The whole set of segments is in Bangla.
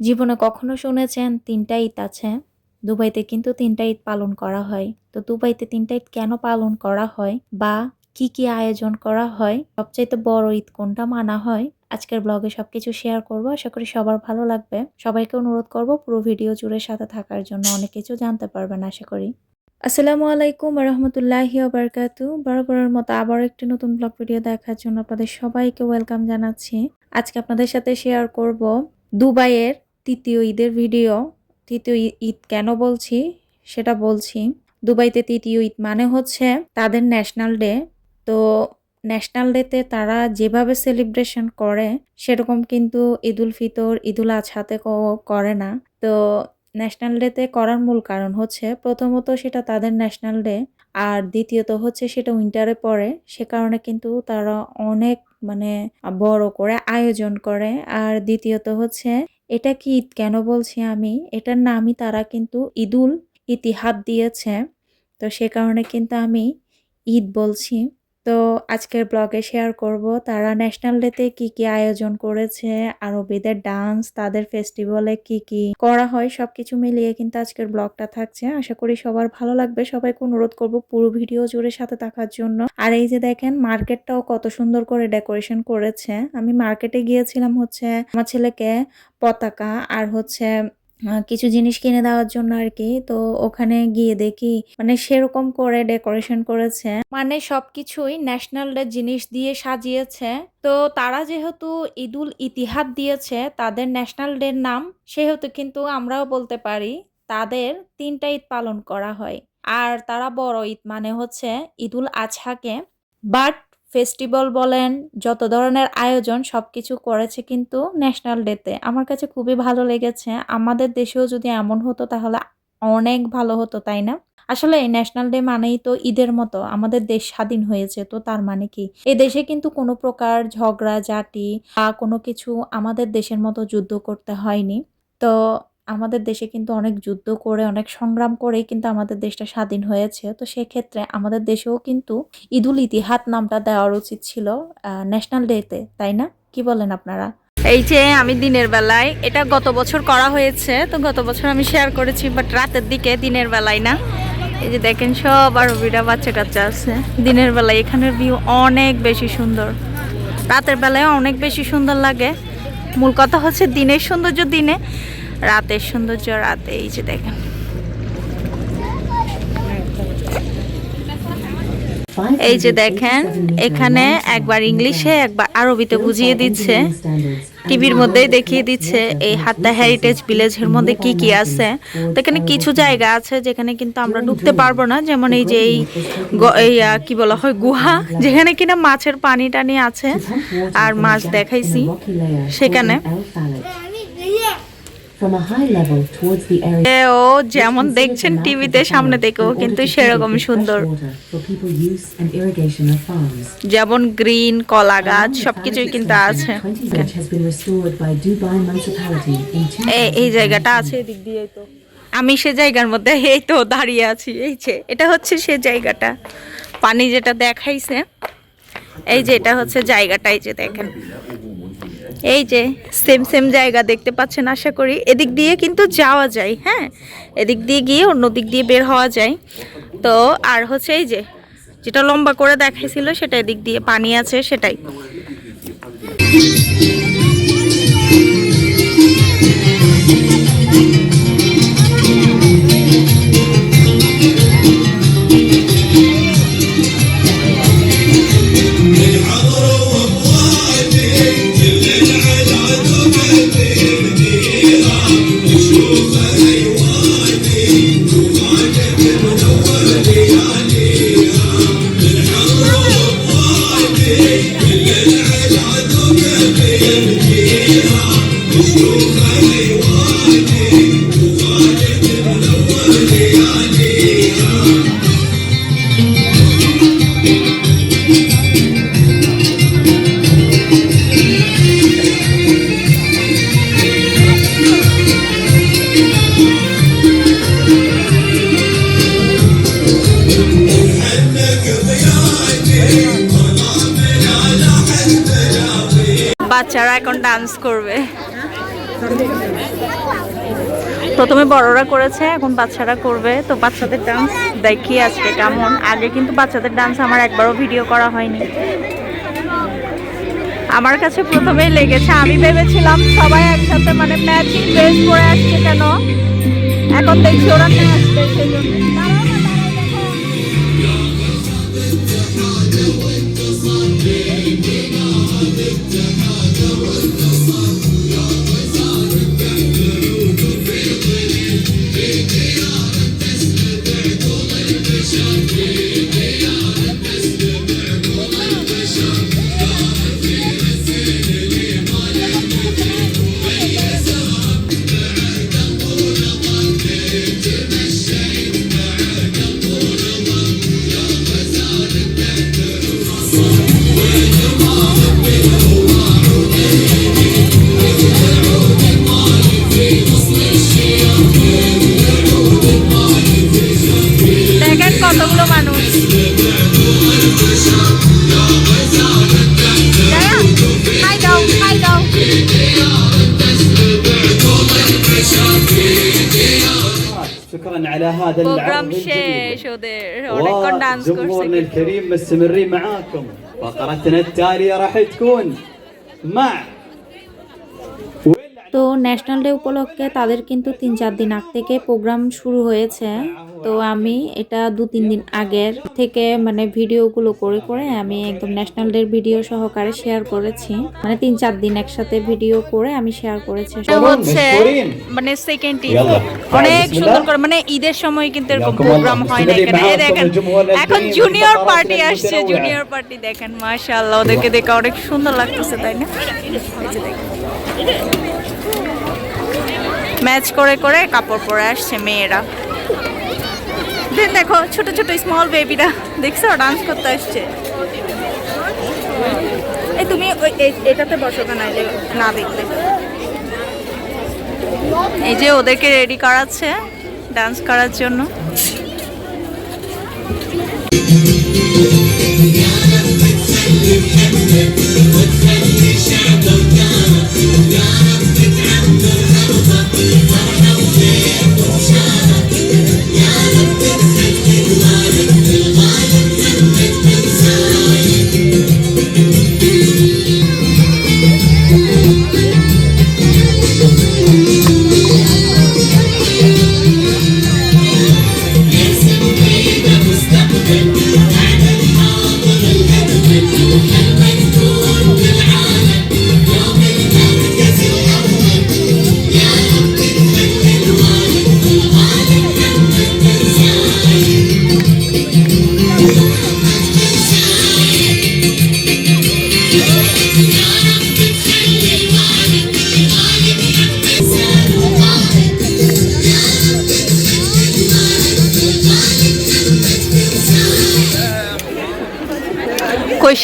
জীবনে কখনো শুনেছেন, তিনটা ঈদ আছে, দুবাইতে কিন্তু তিনটা ঈদ পালন করা হয়। তো দুবাইতে তিনটা ঈদ কেন পালন করা হয় বা কি কি আয়োজন করা হয়? সবচাইতে বড় ঈদ কোনটা মানা হয়? আজকের ব্লগে সবকিছু শেয়ার করব। আশা করি সবার ভালো লাগবে। সবাইকে অনুরোধ করব পুরো ভিডিও জুড়ে সাথে থাকার জন্য অনেক কিছু জানতে পারবেন, আশা করি। আসসালামু আলাইকুম রহমতুল্লাহি ওবরকাতু বরাবরের মতো আবার একটি নতুন ব্লগ ভিডিও দেখার জন্য আপনাদের সবাইকে ওয়েলকাম জানাচ্ছি। আজকে আপনাদের সাথে শেয়ার করব দুবাইয়ের তৃতীয় ঈদের ভিডিও, তৃতীয় ঈদ কেন বলছি সেটা বলছি। দুবাইতে তৃতীয় ঈদ মানে হচ্ছে তাদের ন্যাশনাল ডে। তো ন্যাশনাল ডেতে তারা যেভাবে সেলিব্রেশন করে, সেরকম কিন্তু ঈদুল ফিতর, ঈদুল আজহাতে করে না। তো ন্যাশনাল ডেতে করার মূল কারণ হচ্ছে প্রথমত সেটা তাদের ন্যাশনাল ডে, আর দ্বিতীয়ত হচ্ছে সেটা উইন্টারে পড়ে। সে কারণে কিন্তু তারা অনেক মানে বড় করে আয়োজন করে। আর দ্বিতীয়ত হচ্ছে এটা কি ঈদ কেন বলছি আমি? এটার নামই তারা কিন্তু ঈদুল ইতিহাদ দিয়েছে। তো সে কারণে কিন্তু আমি ঈদ বলছি। তো আজকের ব্লগে শেয়ার করব, তারা ন্যাশনাল ডেতে কি কি আয়োজন করেছে, আরবিদের ডান্স, তাদের ফেস্টিভ্যালে কি কি করা হয়, সবকিছু মিলিয়ে কিন্তু আজকের ব্লগটা থাকছে। আশা করি সবার ভালো লাগবে। সবাইকে অনুরোধ করব পুরো ভিডিও জুড়ে সাথে থাকার জন্য। আর এই যে দেখেন, মার্কেটটাও কত সুন্দর করে ডেকোরেশন করেছে। আমি মার্কেটে গিয়েছিলাম হচ্ছে আমার ছেলেকে পতাকা আর হচ্ছে কিছু জিনিস কিনে দেওয়ার জন্য আর কি তো ওখানে গিয়ে দেখি মানে সেরকম করে ডেকোরেশন করেছে। মানে সবকিছুই ন্যাশনাল ডে জিনিস দিয়ে সাজিয়েছে। তো তারা যেহেতু ঈদুল ইতিহাদ দিয়েছে, তাদের ন্যাশনাল ডের নাম সেহেতু কিন্তু আমরাও বলতে পারি, তাদের তিনটা ঈদ পালন করা হয়। আর তারা বড় ঈদ মানে হচ্ছে ঈদুল আজহাকে। বাট ফেস্টিভ্যাল বলেন, যত ধরনের আয়োজন সব কিছু করেছে কিন্তু ন্যাশনাল ডেতে। আমার কাছে খুবই ভালো লেগেছে। আমাদের দেশেও যদি এমন হতো তাহলে অনেক ভালো হতো, তাই না? আসলে এই ন্যাশনাল ডে মানেই তো ঈদের মতো। আমাদের দেশ স্বাধীন হয়েছে, তো তার মানে কি? এ দেশে কিন্তু কোনো প্রকার ঝগড়া, জাতি বা কোনো কিছু আমাদের দেশের মতো যুদ্ধ করতে হয়নি। তো আমাদের দেশে কিন্তু অনেক যুদ্ধ করে, অনেক সংগ্রাম করেই কিন্তু আমাদের দেশটা স্বাধীন হয়েছে। তো সেক্ষেত্রে আমাদের দেশেও কিন্তু ঈদুল ইতিহাত নামটা দেওয়ার উচিত ছিল ন্যাশনাল ডেতে, তাই না? কি বলেন আপনারা? এই যে আমি দিনের বেলায়, এটা গত বছর করা হয়েছে, তো গত বছর আমি শেয়ার করেছি বাট রাতের দিকে দিনের বেলায় না। এই যে দেখেন, সব আরবিরা, বাচ্চা কাচ্চা আছে। দিনের বেলায় এখানের ভিউ অনেক বেশি সুন্দর। রাতের বেলায় অনেক বেশি সুন্দর লাগে। মূল কথা হচ্ছে দিনের সৌন্দর্য দিনে। রাতের সৌন্দর্য, রাতে এই যে দেখেন। এই যে দেখেন, এখানে একবার ইংলিশে, একবার আরবিতে বুঝিয়ে দিচ্ছে। টিভির মধ্যেই দেখিয়ে দিচ্ছে এই হাত্তা হেরিটেজ ভিলেজের মধ্যে কি কি আছে। তো এখানে কিছু জায়গা আছে যেখানে কিন্তু আমরা ঢুকতে পারব না। যেমন এই যে এই কি বলা হয়, গুহা, যেখানে কিনা মাছের পানি টানি আছে। আর মাছ দেখাইছি সেখানে। ও যেমন দেখছেন টিভিতে সামনে থেকেও কিন্তু সেরকম সুন্দর. যেমন গ্রিন কলা গাছ সবকিছুই কিন্তু আছে। 20 village has been restored by Dubai municipality in এই জায়গাটা আছে এদিক দিয়ে তো। আমি সে জায়গার মধ্যে এই তো দাঁড়িয়ে আছি এই যে এটা হচ্ছে সে জায়গাটা। পানি যেটা দেখাইছে এই যে এটা হচ্ছে জায়গাটা এই যে দেখেন। এই যে সেম সেম জায়গা দেখতে পাচ্ছেন, আশা করি। এদিক দিয়ে কিন্তু যাওয়া যায় হ্যাঁ? এদিক দিয়ে গিয়ে অন্য দিক দিয়ে বের হওয়া যায়। তো, আর হচ্ছে এই যে, যেটা লম্বা করে দেখাইছিল, সেটা এদিক দিয়ে পানি আছে, সেটাই। Ooh, বাচ্চারা এখন ডান্স করবে। প্রথমে বড়রা করেছে, এখন বাচ্চারা করবে। তো বাচ্চাদের ডান্স দেখি আজকে কেমন। আগে কিন্তু বাচ্চাদের ডান্স আমার একবারও ভিডিও করা হয়নি। আমার কাছে প্রথমেই লেগেছে, আমি ভেবেছিলাম সবাই একসাথে মানে ম্যাচিং ড্রেস পরে আসছে কেন? এখন দেখছি ওরা নাচবে সেজন্য দাঁড়াও شكرا على هذا العرض الجميل. وجمهورنا الكريم مستمرين معاكم. فقرتنا التالية راح تكون مع তো ন্যাশনাল ডে উপলক্ষে তাদের কিন্তু তিন চার দিন আগ থেকে প্রোগ্রাম শুরু হয়েছে। তো আমি এটা দু তিন দিন আগের থেকে মানে ভিডিওগুলো করে করে আমি একদম ন্যাশনাল ডের ভিডিও সহকারে শেয়ার করেছি। মানে তিন চার দিন একসাথে ভিডিও করে আমি শেয়ার করেছি। হচ্ছে মানে সেকেন্ড অনেক সুন্দর করে মানে ঈদের সময় কিন্তু এরকম প্রোগ্রাম হয় না এখানে। দেখেন এখন জুনিয়র পার্টি আসছে জুনিয়র পার্টি দেখেন মাশাআল্লাহ ওদেরকে দেখে অনেক সুন্দর লাগতেছে তাই না? দেখেন। ম্যাচ করে করে কাপড় পরে আসছে মেয়েরা। দেন দেখো, ছোট ছোট স্মল বেবিরা দেখছ ডান্স করতে আসছে। এই তুমি ওই এটাতে বসো না না দেখলে এই যে ওদেরকে রেডি করাচ্ছে ডান্স করার জন্য। Yeah.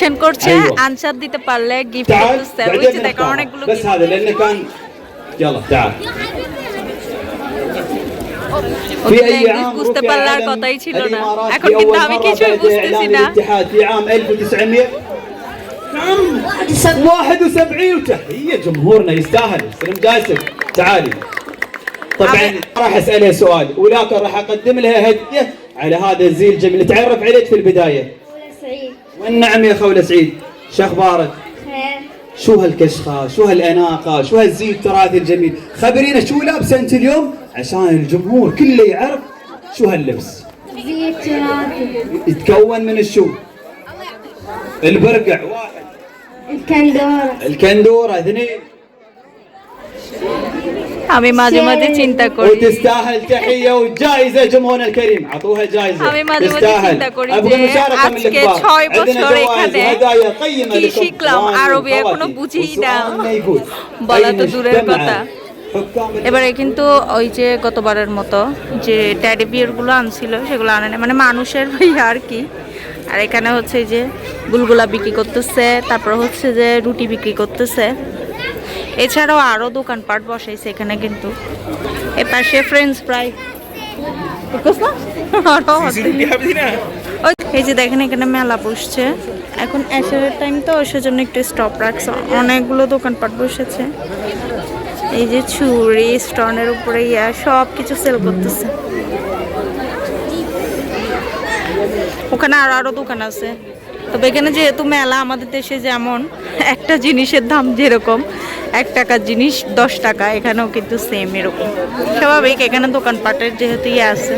কোয়েশ্চেন করছে أيوة. আনসার দিতে পারলে গিফট تعال করতেছে ওই بعدين যে দেখো نختار. অনেকগুলো بس gift। هذا لانه كان يلا تعال في ওদের اي language عام বুঝতে رفع পারলে আর علم কথাই ছিল না الامارات এখন في কিন্তু اول আমি مره কিছুই بعد বুঝতেছি اعلان না الاتحاد في عام 1900 نعم 71 وتحيه جمهورنا يستاهل استلم جايزتك تعالي طبعا أبي- راح اسالها سؤال ولكن راح اقدم لها هديه على هذا الزي الجميل نتعرف عليك في البدايه سعيد والنعم يا خولة سعيد. شو أخبارك؟ خير. شو هالكشخه شو هالأناقة؟ شو هالزي التراثي الجميل؟ خبرينا شو لابسه أنت اليوم؟ عشان الجمهور كله يعرف شو هاللبس. زي التراثي يتكون من الشو؟ البرقع واحد. الكندورة. الكندورة اثنين. আমি মাঝে মাঝে চিন্তা করি وتستاهل تحيه وجائزه جمهورنا الكريم اعطوها جائزه আমি মাঝে মাঝে تستاهل চিন্তা করি ابغى যে مشاركه من আজকে الكبار ছয় عندنا বছর جوائز এখানে وهدايا قيمه কি لكم শিখলাম إخواني আরবি এখনো وأخواتي. বুঝিই না وسؤالنا يقول বলা أين তো দূরের اجتمع কথা حكام এবারে কিন্তু ওই যে গতবারের মতো যে ট্যাডি বিয়ারগুলো আনছিল সেগুলো আনে না মানে মানুষের ভাইয়া আর কি আর এখানে হচ্ছে এই যে বুলগুলা বিক্রি করতেছে তারপর হচ্ছে যে রুটি বিক্রি করতেছে এছাড়াও আরও দোকানপাট বসাইছে এখানে কিন্তু। এ পাশে ফ্রেঞ্চ ফ্রাই এই যে দেখেন এখানে মেলা বসছে। এখন অ্যাশারের টাইম তো, সেজন্য একটু স্টপ রাখছে। অনেকগুলো দোকানপাট বসেছে। এই যে চুড়ি স্টোনের উপরে ইয়া সব কিছু সেল করতেছে। ওখানে আরও আরও দোকান আছে। তবে এখানে যেহেতু মেলা, আমাদের দেশে যেমন একটা জিনিসের দাম যেরকম, এক টাকার জিনিস দশ টাকা, এখানেও কিন্তু সেম এরকম। স্বাভাবিক, এখানে দোকানপাটের যেহেতু ইয়ে আছে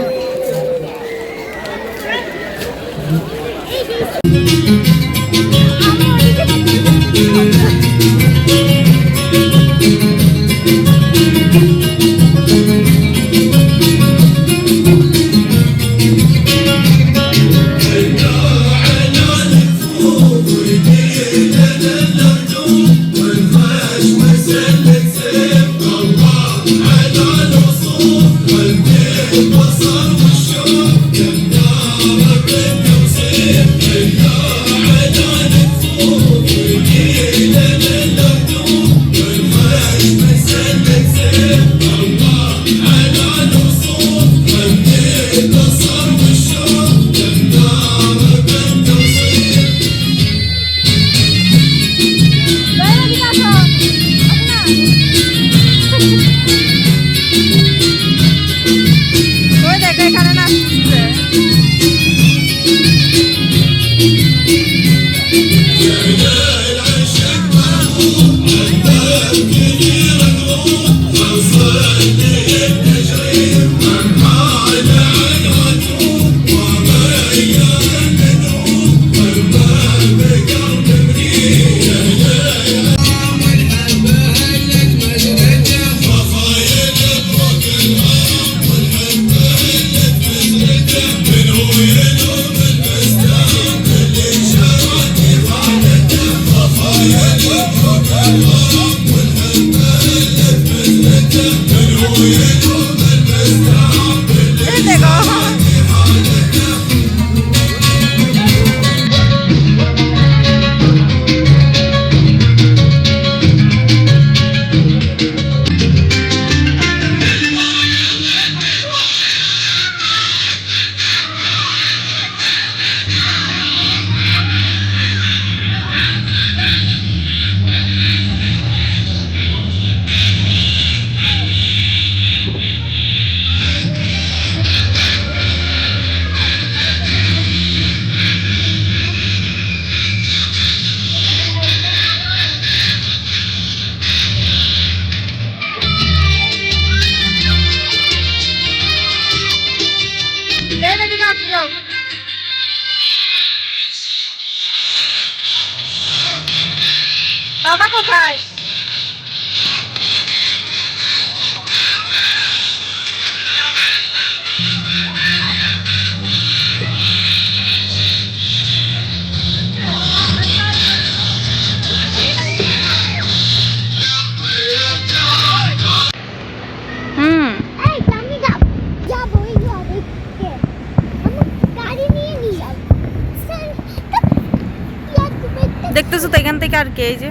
এখান থেকে আর কে যে।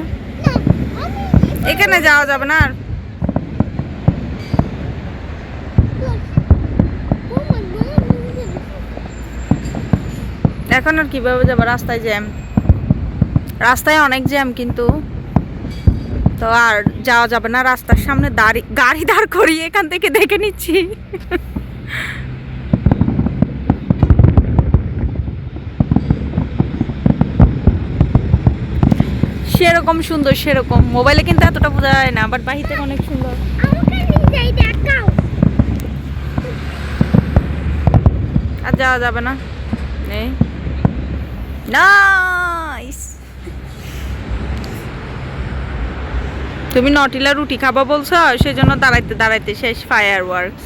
এখানে যাওয়া যাবে না আর? এখন আর কীভাবে যাব? রাস্তায় জ্যাম। রাস্তায় অনেক জ্যাম কিন্তু। তো আর যাওয়া যাবে না রাস্তার সামনে, দাঁড়ি গাড়ি দাঁড় করিয়ে এখান থেকে দেখে নিচ্ছি। সেরকম সুন্দর, সেরকম। মোবাইলে কিন্তু এতটা বোঝা যায় না বাট বাহির অনেক সুন্দর। আর যাওয়া যাবে না। নাইস তুমি নটিলা রুটি খাবা বলছো সেজন্য দাঁড়াইতে দাঁড়াইতে শেষ ফায়ার ওয়ার্কস